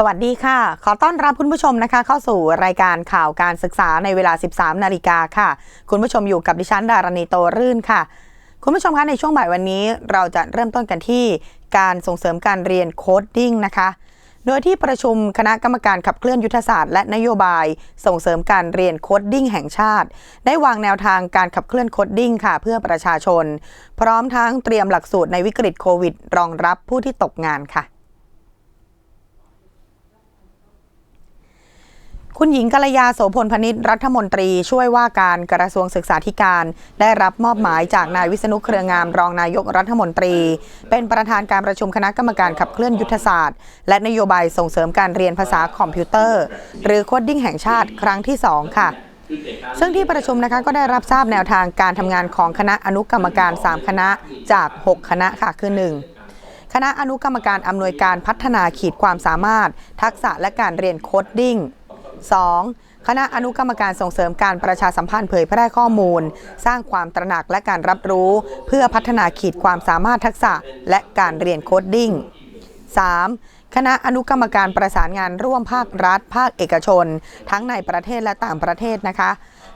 สวัสดีค่ะ ขอต้อนรับคุณผู้ชมนะคะ เข้าสู่รายการข่าวการศึกษาในเวลา 13 นาฬิกาค่ะ คุณผู้ชมอยู่กับดิฉันดารณีโตรื่นค่ะ คุณผู้ชมคะในช่วงบ่ายวันนี้ เราจะเริ่มต้นกันที่การส่งเสริมการเรียนโคดดิ้งนะคะ โดยที่ประชุมคณะกรรมการขับเคลื่อนยุทธศาสตร์และนโยบาย ส่งเสริมการเรียนโคดดิ้งแห่งชาติ ได้วางแนวทางการขับเคลื่อนโคดดิ้งค่ะ เพื่อประชาชน พร้อมทั้งเตรียมหลักสูตรในวิกฤตโควิด รองรับผู้ที่ตกงานค่ะ คุณหญิงกัลยาโสพลพนิษฐ์รัฐมนตรีช่วยว่าการกระทรวงศึกษาธิการ ได้รับมอบหมายจากนายวิษณุเครืองามรองนายกรัฐมนตรี เป็นประธานการประชุมคณะกรรมการขับเคลื่อนยุทธศาสตร์ และนโยบายส่งเสริมการเรียนภาษาคอมพิวเตอร์ หรือโคดดิ้งแห่งชาติครั้งที่ 2 ค่ะซึ่งที่ประชุมนะคะก็ได้รับทราบแนวทางการทำงานของคณะอนุกรรมการ 3 คณะจาก 6 คณะค่ะคือ 1 คณะอนุกรรมการอำนวยการพัฒนาขีดความสามารถ ทักษะและการเรียนโคดดิ้ง 2. คณะอนุกรรมการส่งเสริมการประชาสัมพันธ์เผยแพร่ข้อมูล สร้างความตระหนักและการรับรู้ เพื่อพัฒนาขีดความสามารถทักษะ และการเรียนโคดดิ้ง 3. คณะอนุกรรมการประสานงานร่วมภาครัฐ ภาคเอกชน ทั้งในประเทศและต่างประเทศนะคะ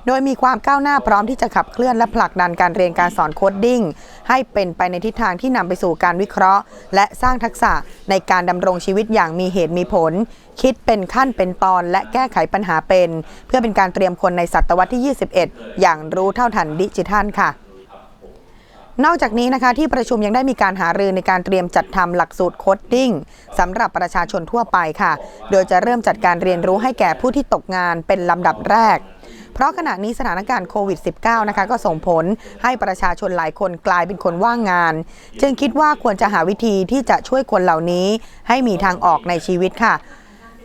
โดยมีความก้าวหน้าพร้อมที่จะขับเคลื่อนและผลักดันการเรียนการสอนโคดดิ้งให้เป็นไปในทิศทางที่นำไปสู่การวิเคราะห์ และสร้างทักษะในการดำรงชีวิตอย่างมีเหตุมีผล คิดเป็นขั้นเป็นตอนและแก้ไขปัญหาเป็น เพื่อเป็นการเตรียมคนในศตวรรษที่ 21 อย่างรู้เท่าทันดิจิทัลค่ะนอกจากนี้นะคะที่ประชุมยังได้มีการหารือในการเตรียมจัดทำหลักสูตรโคดดิ้งสำหรับประชาชนทั่วไปค่ะ โดยจะเริ่มจัดการเรียนรู้ให้แก่ผู้ที่ตกงานเป็นลำดับแรก เพราะขณะนี้สถานการณ์โควิด -19 นะคะก็ส่งผลให้ประชาชนหลายคนกลายเป็นคนว่างงาน จึงคิดว่าควรจะหาวิธีที่จะช่วยคนเหล่านี้ ให้มีทางออกในชีวิตค่ะ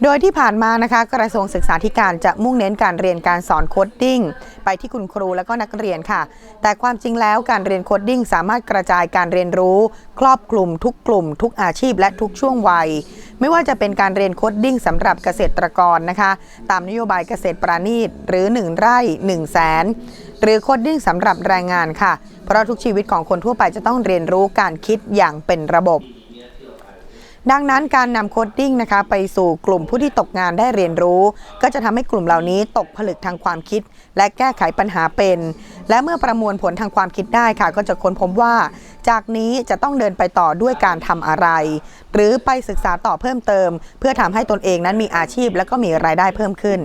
โดยที่ผ่านมานะคะกระทรวงศึกษาธิการจะมุ่งเน้นการเรียนการสอนโคดดิ้งไปที่คุณครูและก็นักเรียนค่ะ แต่ความจริงแล้วการเรียนโคดดิ้งสามารถกระจายการเรียนรู้ ครอบคลุมทุกกลุ่ม ทุกอาชีพและทุกช่วงวัย ไม่ว่าจะเป็นการเรียนโคดดิ้งสำหรับเกษตรกรนะคะ ตามนโยบายเกษตรปราณีตหรือ 1 ไร่ 1 0 0 0 0แสนหรือโคดดิ้งสำหรับแรงงานค่ะ เพราะทุกชีวิตของคนทั่วไปจะต้องเรียนรู้การคิดอย่างเป็นระบบ ดังนั้นการนำโคดดิ้งนะคะไปสู่กลุ่มผู้ที่ตกงานได้เรียนรู้ ก็จะทำให้กลุ่มเหล่านี้ตกผลึกทางความคิด และแก้ไขปัญหาเป็น และเมื่อประมวลผลทางความคิดได้ค่ะ ก็จะค้นพบว่า จากนี้จะต้องเดินไปต่อด้วยการทำอะไร หรือไปศึกษาต่อเพิ่มเติม เพื่อทำให้ตนเองนั้นมีอาชีพและก็มีรายได้เพิ่มขึ้น